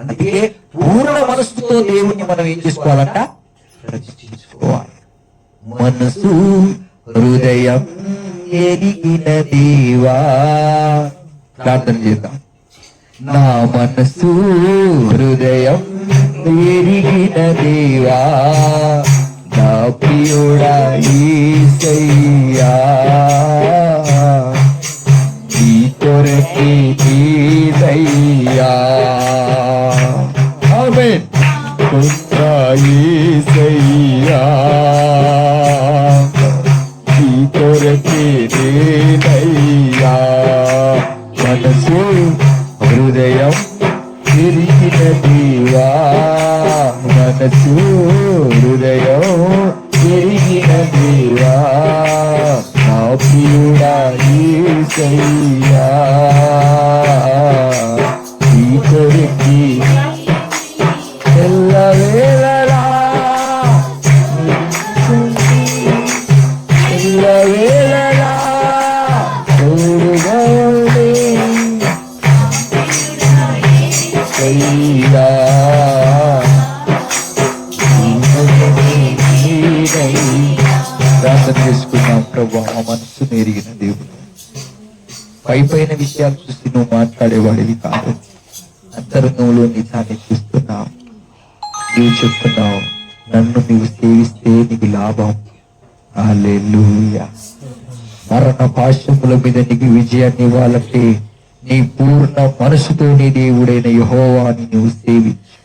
అందుకే పూర్ణ మనస్సుతో దేవుణ్ణి మనం ఏం చేసుకోవాలంట? ప్రతిష్ఠించుకోవాలి. మనసు హృదయం ఎరిగిన దేవా. ప్రార్థన చేద్దాం. నా మనసు హృదయం ఎరిగిన దేవా. నా ప్రియుడా ఈసయ్యా ఈ కొరకి కొంత ఈ కొరకి నీదయ్యా మనసు హృదయం తిరిగిన దీవా. మనసు హృదయం తిరిగిన దీవా. నా ప్రియుడా ఈసయ్యా ఈ ప్రార్థన చేసుకున్నాం ప్రభు మా మనసు ఎరిగిన దేవుడు. పై పైన విషయాలు చూసి నువ్వు మాట్లాడేవాడివి కాదు. అంతరంగంలో నిజాన్ని చూస్తున్నావు నువ్వు చెప్తున్నావు నన్ను నీవు సేవిస్తే నీకు లాభం. మరణ పాశ్చముల మీద నీకు విజయాన్ని ఇవ్వాలంటే నీ పూర్ణ మనసుతో నీ దేవుడైన యహోవాని నువ్వు సేవించు